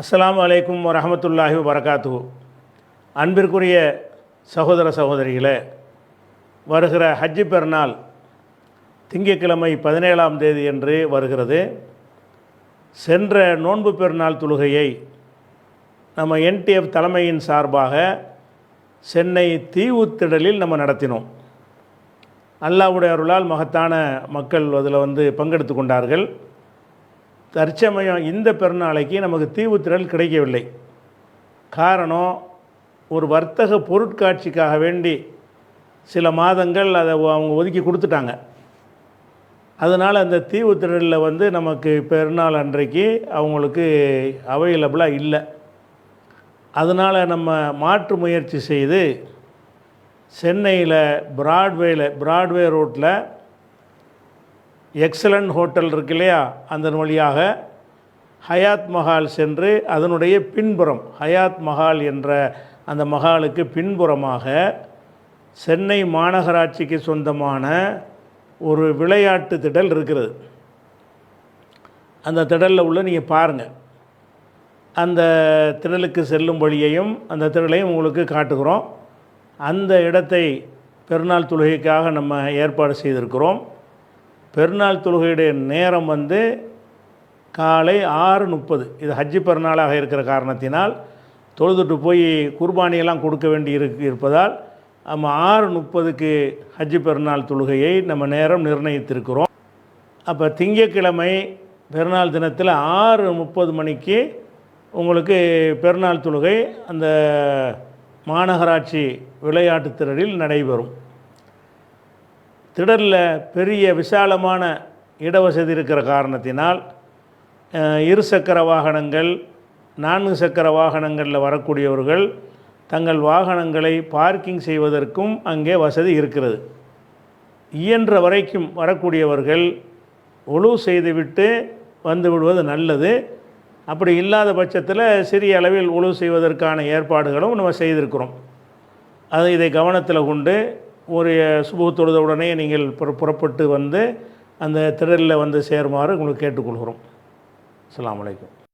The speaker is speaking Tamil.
அஸ்லாம் அலைக்கும் வரமத்துல்லாஹி வரகாத்து அன்பிற்குரிய சகோதர சகோதரிகளே வருகிற ஹஜ்ஜி பெருநாள் திங்கட்கிழமை பதினேழாம் தேதி என்று வருகிறது. சென்ற நோன்பு பெருநாள் தொழுகையை நம்ம என்டிஎஃப் தலைமையின் சார்பாக சென்னை தீவுத்திடலில் நம்ம நடத்தினோம். அல்லாவுடைய அருளால் மகத்தான மக்கள் அதில் வந்து பங்கெடுத்து கொண்டார்கள். தற்சமயம் இந்த பெருநாளைக்கு நமக்கு தீவுத்திரல் கிடைக்கவில்லை. காரணம் ஒரு வர்த்தக பொருட்காட்சிக்காக வேண்டி சில மாதங்கள் அதை அவங்க ஒதுக்கி கொடுத்துட்டாங்க. அதனால் அந்த தீவுத்திரலில் வந்து நமக்கு பெருநாள் அன்றைக்கு அவங்களுக்கு அவைலபிளாக இல்லை. அதனால் நம்ம மாற்று முயற்சி செய்து சென்னையில் ப்ராட்வேயில் பிராட்வே ரோட்டில் எக்ஸலண்ட் ஹோட்டல் இருக்கு இல்லையா அதன் வழியாக ஹயாத் மஹால் சென்று அதனுடைய பின்புறம் ஹயாத் மஹால் என்ற அந்த மஹாலுக்கு பின்புறமாக சென்னை மாநகராட்சிக்கு சொந்தமான ஒரு விளையாட்டு திடல் இருக்கிறது. அந்த திடலில் உள்ள நீங்கள் பாருங்கள் அந்த திடலுக்கு செல்லும் வழியையும் அந்த திடலையும் உங்களுக்கு காட்டுகிறோம். அந்த இடத்தை பெருநாள் தொழுகைக்காக நம்ம ஏற்பாடு செய்திருக்கிறோம். பெருநாள் தொழுகையுடைய நேரம் வந்து காலை ஆறு முப்பது. இது ஹஜ்ஜி பெருநாளாக இருக்கிற காரணத்தினால் தொழுதுட்டு போய் குர்பானியெல்லாம் கொடுக்க வேண்டி இருக்கு இருப்பதால் நம்ம ஆறு முப்பதுக்கு ஹஜ்ஜி பெருநாள் தொழுகையை நம்ம நேரம் நிர்ணயித்திருக்கிறோம். அப்போ திங்கக்கிழமை பெருநாள் தினத்தில் ஆறு முப்பது மணிக்கு உங்களுக்கு பெருநாள் தொழுகை அந்த மாநகராட்சி விளையாட்டு திரளில் நடைபெறும். திடலில் பெரிய விசாலமான இடவசதி இருக்கிற காரணத்தினால் இருசக்கர வாகனங்கள் நான்கு சக்கர வாகனங்களில் வரக்கூடியவர்கள் தங்கள் வாகனங்களை பார்க்கிங் செய்வதற்கும் அங்கே வசதி இருக்கிறது. இயன்ற வரைக்கும் வரக்கூடியவர்கள் ஒழு செய்துவிட்டு வந்து விடுவது நல்லது. அப்படி இல்லாத பட்சத்தில் சிறிய அளவில் ஒழு செய்வதற்கான ஏற்பாடுகளும் நம்ம செய்திருக்கிறோம். அது இதை கவனத்தில் கொண்டு ஒரு சுபு தொழுத உடனே நீங்கள் புற- புறப்பட்டு வந்து அந்த திடலில் வந்து சேருமாறு உங்களுக்கு கேட்டுக்கொள்கிறோம். அலாம் வலைக்கம்